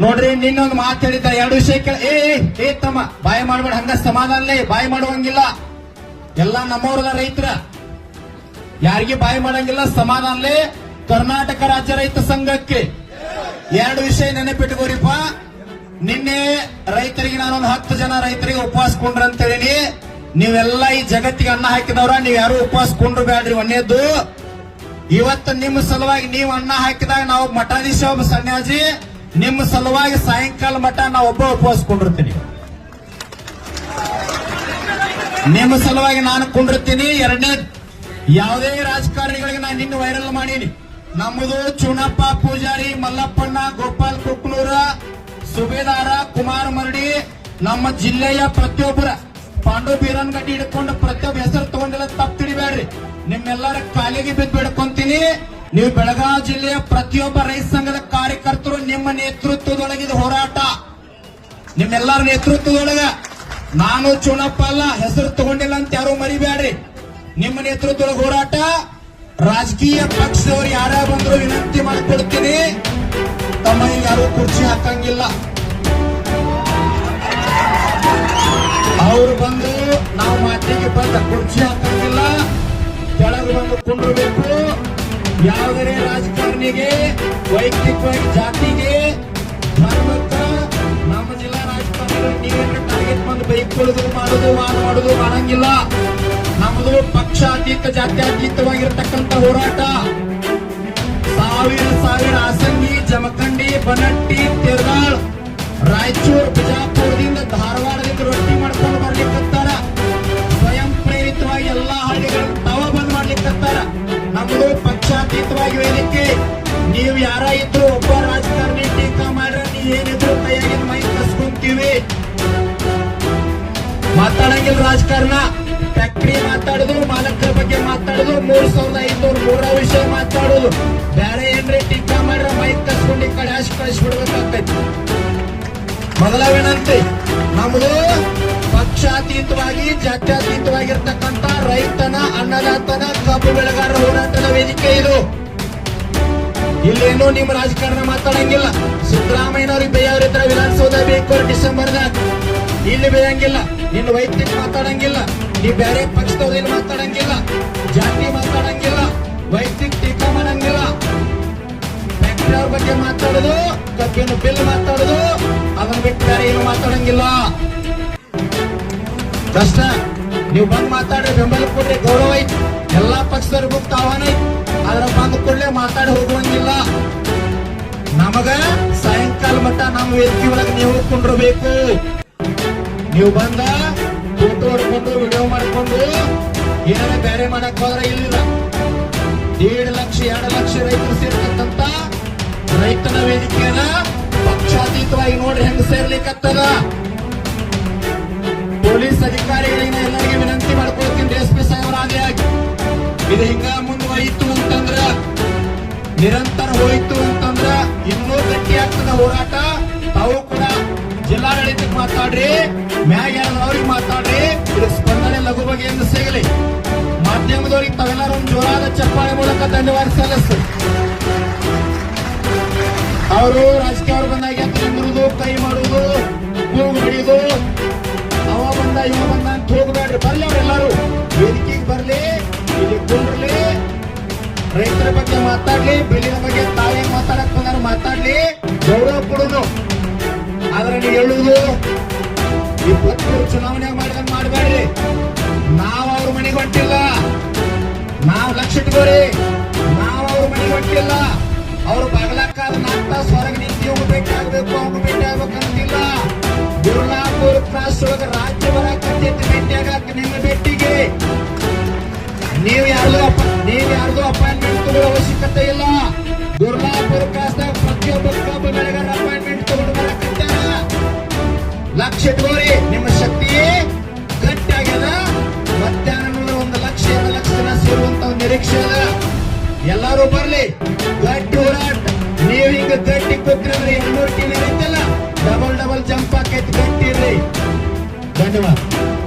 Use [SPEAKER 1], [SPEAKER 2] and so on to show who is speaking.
[SPEAKER 1] ನೋಡ್ರಿ ನಿನ್ನೊಂದು ಮಾತು ಹೇಳಿದ್ದಾರೆ ಎರಡು ವಿಷಯ ಕೇಳ ಏ ಏ, ತಮ್ಮ ಬಾಯಿ ಮಾಡ್ಬೇಡ ಹಂಗ ಸಮಾಧಾನಲೇ ಬಾಯಿ ಮಾಡುವಂಗಿಲ್ಲ. ಎಲ್ಲ ನಮ್ಮವ್ರದ ರೈತರ? ಯಾರಿಗೆ ಬಾಯಿ ಮಾಡಂಗಿಲ್ಲ ಸಮಾಧಾನಲೇ? ಕರ್ನಾಟಕ ರಾಜ್ಯ ರೈತ ಸಂಘಕ್ಕೆ. ಎರಡು ವಿಷಯ ನೆನಪಿಟ್ಕೋರಿಪ್ಪ. ನಿನ್ನೆ ರೈತರಿಗೆ ನಾನೊಂದು ಹತ್ತು ಜನ ರೈತರಿಗೆ ಉಪವಾಸ ಕೊಂಡ್ರ ಅಂತ ಹೇಳಿನಿ ನೀವೆಲ್ಲ ಈ ಜಗತ್ತಿಗೆ ಅನ್ನ ಹಾಕಿದವ್ರ ನೀವ್ ಯಾರು ಉಪವಾಸ ಕೊಂಡ್ರು ಬ್ಯಾಡ್ರಿ ಒಂದೇದ್ದು ಇವತ್ತು ನಿಮ್ಮ ಸಲುವಾಗಿ ನೀವು ಅನ್ನ ಹಾಕಿದಾಗ ನಾವು ಮಠಾಧೀಶ ಒಬ್ಬ ಸನ್ಯಾಸಿ ನಿಮ್ಮ ಸಲುವಾಗಿ ಸಾಯಂಕಾಲ ಮಠ ನಾ ಒಬ್ಬ ಉಪವಾಸ ಕೊಂಡಿರ್ತೀನಿ ನಿಮ್ಮ ಸಲುವಾಗಿ ನಾನು ಕುಂಡಿರ್ತೀನಿ, ಎರಡನೇ ಯಾವುದೇ ರಾಜಕಾರಣಿಗಳಿಗೆ ನಾನು ನಿನ್ನ ವೈರಲ್ ಮಾಡೀನಿ. ನಮ್ಮದು ಚುನಪ್ಪ ಪೂಜಾರಿ, ಮಲ್ಲಪ್ಪಣ್ಣ, ಗೋಪಾಲ್ ಕುಕ್ನೂರ, ಸುಬೇದಾರ, ಕುಮಾರ್ ಮರಡಿ, ನಮ್ಮ ಜಿಲ್ಲೆಯ ಪ್ರತಿಯೊಬ್ಬರ ಪಾಂಡು ಬೀರನ್ಗಡ್ಡಿ ಹಿಡ್ಕೊಂಡು ಪ್ರತಿಯೊಬ್ಬ ಹೆಸರು ತಗೊಂಡಿಲ್ಲ ತಪ್ಪು ತಿಳಿಬೇಡ್ರಿ ನಿಮ್ಮೆಲ್ಲರ ಕಾಲಿಗೆ ಬಿದ್ದು ಬಿಡ್ಕೊಂತೀನಿ. ನೀವು ಬೆಳಗಾವಿ ಜಿಲ್ಲೆಯ ಪ್ರತಿಯೊಬ್ಬ ರೈತ ಸಂಘದ ಕಾರ್ಯಕರ್ತರು ನಿಮ್ಮ ನೇತೃತ್ವದೊಳಗಿದ ಹೋರಾಟ. ನಿಮ್ಮೆಲ್ಲರ ನೇತೃತ್ವದೊಳಗ ನಾನು ಚುನಪ್ಪ ಅಲ್ಲ, ಹೆಸರು ತಗೊಂಡಿಲ್ಲ ಅಂತ ಯಾರು ಮರಿಬೇಡ್ರಿ ನಿಮ್ಮ ನೇತೃತ್ವದೊಳಗ ಹೋರಾಟ, ರಾಜಕೀಯ ಪಕ್ಷದವರು ಯಾರ ಬಂದ್ರು ವಿನಂತಿ ಮಾಡಿಕೊಡ್ತೀನಿ. ತಮ್ಮ ಯಾರು ಕುರ್ಚಿ ಹಾಕಂಗಿಲ್ಲ. ಅವ್ರು ಬಂದು ನಾವು ಮಾತಿಗೆ ಬಂದ ಕುರ್ಚಿ ಹಾಕಂಗಿಲ್ಲ. ಕೆಳಗೆ ಬಂದು ಕುಂಡ್ರಬೇಕು ಯಾವುದೇ ರಾಜಕಾರಣಿಗೆ, ವೈಯಕ್ತಿಕವಾಗಿ ಜಾತಿಗೆ, ಧರ್ಮಕ್ಕ ನಮ್ಮ ಜಿಲ್ಲಾ ರಾಜಕಾರಣಿಗಳು ನೀವೇನು ಟಾರ್ಗೆಟ್ ಬಂದು ಬೈಕೊಳ್ಳೋದು ಮಾಡೋದು ವಾದ ಮಾಡೋದು, ಮಾಡಂಗಿಲ್ಲ. ನಮ್ಮದು ಜಾತಿ ಜಾತ್ಯತೀತವಾಗಿರ್ತಕ್ಕಂಥ ಹೋರಾಟ. ಸಾವಿರ ಸಾವಿರ ಆಸಂಗಿ, ಜಮಖಂಡಿ, ಬನಟ್ಟಿ ತೆರದಾಳ್ ರಾಯಚೂರು, ಬಿಜಾಪುರದಿಂದ ಧಾರವಾಡದಿಂದ ರೊಟ್ಟಿ ಮಾಡ್ಕೊಂಡು ರಾಜಕಾರಣಿ ಟೀಕಾ ಮಾಡ್ರೆ ಏನಿದ್ರು ಕೈಯಾಗಿನ ಮೈ ಕಸ್ಕೊಂತೀವಿ ಮಾತಾಡಂಗಿಲ್ಲ ರಾಜಕಾರಣ. ಫ್ಯಾಕ್ಟ್ರಿ ಮಾತಾಡುದು, ಮಾಲಕರ ಬಗ್ಗೆ ಮಾತಾಡುದು, ಮೂರ್ ಸಾವಿರದ ಐನೂರು ಮೂರ ವಿಷಯ ಮಾತಾಡುದು. ಬೇರೆ ಏನ್ರಿ ಟೀಕಾ ಮಾಡ್ರ ಮೈ ಕಸ್ಕೊಂಡು ಕಡೆ ಆಶ್ ಕಳಿಸ್ಬಿಡ್ಬೇಕಾಗ್ತೈತಿ ಮೊದಲ ನಮ್ದು ಪಕ್ಷಾತೀತವಾಗಿ, ಜಾತ್ಯಾತೀತವಾಗಿರ್ತಕ್ಕಂಥ ರೈತನ, ಅನ್ನದಾತನ, ಕಬ್ಬು ಬೆಳೆಗಾರರ ಹೋರಾಟದ ವೇದಿಕೆ ಇದು. ಇಲ್ಲೇನು ನಿಮ್ಮ ರಾಜಕಾರಣ ಮಾತಾಡಂಗಿಲ್ಲ. ಸಿದ್ದರಾಮಯ್ಯನವ್ರಿಗೆ ಹತ್ರ ವಿಧಾನಸೌಧ ಬೇಕು ಡಿಸೆಂಬರ್ದಾಗ. ಇಲ್ಲಿ ಬೇಯಂಗಿಲ್ಲ ನಿನ್ನ ವೈಯಕ್ತಿಕ ಮಾತಾಡಂಗಿಲ್ಲ ನೀ ಬೇರೆ ಏನು ಮಾತಾಡಂಗಿಲ್ಲ, ಜಾತಿ ಮಾತಾಡಂಗಿಲ್ಲ, ವೈಯಕ್ತಿಕ ಟೀಕಾ ಮಾಡಂಗಿಲ್ಲ. ಫ್ಯಾಕ್ಟ್ರಿ ಅವ್ರ ಬಗ್ಗೆ ಮಾತಾಡೋದು, ಕಬ್ಬಿನ ಬಿಲ್ ಮಾತಾಡೋದು, ಅದನ್ನ ಬಿಟ್ಟು ಬೇರೆ ಏನು ಮಾತಾಡಂಗಿಲ್ಲ. ಕಷ್ಟ ನೀವು ಬಂದು ಮಾತಾಡ್ರಿ, ಬೆಂಬಲ ಕೊಡ್ರಿ, ಗೌರವ ಐತಿ. ಎಲ್ಲಾ ಪಕ್ಷದವ್ರಿಗೂ ಆಹ್ವಾನ ಐತಿ. ಅದ್ರ ಬಂದು ಕೂಡಲೇ ಮಾತಾಡಿ ಹೋಗುವಂಗಿಲ್ಲ. ನಮಗ ಸಾಯಂಕಾಲ ಮಟ್ಟ ನಾವು ವೇದಿಕೆ ಒಳಗೆ ನೀವು ಕುಂಡ್ರಬೇಕು. ನೀವು ಬಂದ ಫೋಟೋ ಹೊಡ್ಕೊಂಡು ವಿಡಿಯೋ ಮಾಡ್ಕೊಂಡು, ಏನಾರ ಬೇರೆ ಮಾಡಕ್ ಹೋದ್ರೆ ಇಲ್ಲ ಏಳು ಲಕ್ಷ, ಎರಡು ಲಕ್ಷ ರೈತರು ಸೇರ್ತಕ್ಕಂತ ರೈತನ ವೇದಿಕೆಯನ್ನ ಪಕ್ಷಾತೀತವಾಗಿ ನೋಡ್ರಿ ಹೆಂಗ್ ಸೇರ್ಲಿಕ್ಕತ್ತದ ಪೊಲೀಸ್ ಅಧಿಕಾರಿಗಳಿಂದ ಎಲ್ಲರಿಗೆ ವಿನಂತಿ ಮಾಡ್ಕೊಳ್ತೀನಿ, ಎಸ್ ಪಿ ಸಾಹೇಬರಾಗಿ. ಇದು ಹಿಂಗ ಮುಂದುವರಿಯಿತು ಅಂತಂದ್ರ ನಿರಂತರ ಹೋಯ್ತು ಹೋರಾಟ ತಾವು ಕೂಡ ಜಿಲ್ಲಾಡಳಿತಕ್ಕೆ ಮಾತಾಡ್ರಿ ಮ್ಯಾಗ ಮಾತಾಡ್ರಿ ಇದಕ್ಕೆ ಸ್ಪಂದನೆ ಲಘು ಬಗೆಯಿಂದ ಸಿಗಲಿ. ಮಾಧ್ಯಮದವರಿಗೆ ತಾವೆಲ್ಲರೂ ಒಂದು ಜೋರಾದ ಚಪ್ಪಾಳೆ ಮೂಲಕ ಧನ್ಯವಾದ ಸಲ್ಲಿಸ್ತಾರೆ ಅವರು ರಾಜಕೀಯ ಅವ್ರು ಬಂದಾಗ ಎದ್ದು ಕೈ ಮಾಡುವುದು, ಕೂಗು ಹಿಡಿಯುದು ಅವ ಬಂದ, ಇವ ಬಂದ ಅಂತ ಹೋಗ್ಬೇಡ್ರಿ. ಬರ್ಲಿ ಅವರೆಲ್ಲರೂ. ವೇದಿಕೆಗೆ ಬರ್ಲಿ, ಇಲ್ಲಿ ಕುಂಡ್ರಲಿ. ರೈತರ ಬಗ್ಗೆ ಮಾತಾಡ್ಲಿ, ಬೆಳೆಯ ಬಗ್ಗೆ ಹೇಳುವುದು? ಇಪ್ಪತ್ತು ಚುನಾವಣೆ ಮಾಡಿದಂಗ್ ಮಾಡಬೇಡ್ರಿ ನಾವು ಅವ್ರ ಮನೆಗೆ ಹೊಂಟಿಲ್ಲ. ನಾವು ಲಕ್ಷ ಇಟ್ಕೋರಿ ನಾವು ಅವ್ರ ಮನೆಗೆ ಕೊಟ್ಟಿಲ್ಲ ಅವ್ರು ಬಾಗಲಕ್ಕಾದ ನಾಲ್ಕು ತಾಸು ಹೊರಗೆ ನಿಂತು ಆಗ್ಬೇಕು ಅವ್ರು ಭೇಟಿ ಆಗ್ಬೇಕಂತಿಲ್ಲ ಕ್ರಾಸ್ ಒಳಗೆ ರಾಜ್ಯ ಬರಾಕತ್ತೈತಿ ಭೇಟಿ ನಿಮ್ಮ ಭೇಟಿಗೆ ನೀವು ಯಾರ್ದು ಲಕ್ಷ ನಿಮ್ಮ ಶಕ್ತಿ ಗಟ್ಟಿಯಾಗದ ಮಧ್ಯಾಹ್ನ ಒಂದು ಲಕ್ಷ, ಎರಡು ಲಕ್ಷ ಜನ ಸೇರುವಂತ ಒಂದು ನಿರೀಕ್ಷೆ ಅದ. ಎಲ್ಲರೂ ಬರ್ಲಿ. ಗಟ್ಟಿ ಹೋರಾಟ. ನೀವು ಈಗ ಗಟ್ಟಿ ಕೂತ್ರಿ ಎರಡ್ನೂರು ಇರುತ್ತಲ್ಲ? ಡಬಲ್ ಡಬಲ್ ಜಂಪ್ ಆಕೈತಿ ಗಟ್ಟಿ ಇರ್ರಿ. ಧನ್ಯವಾದ.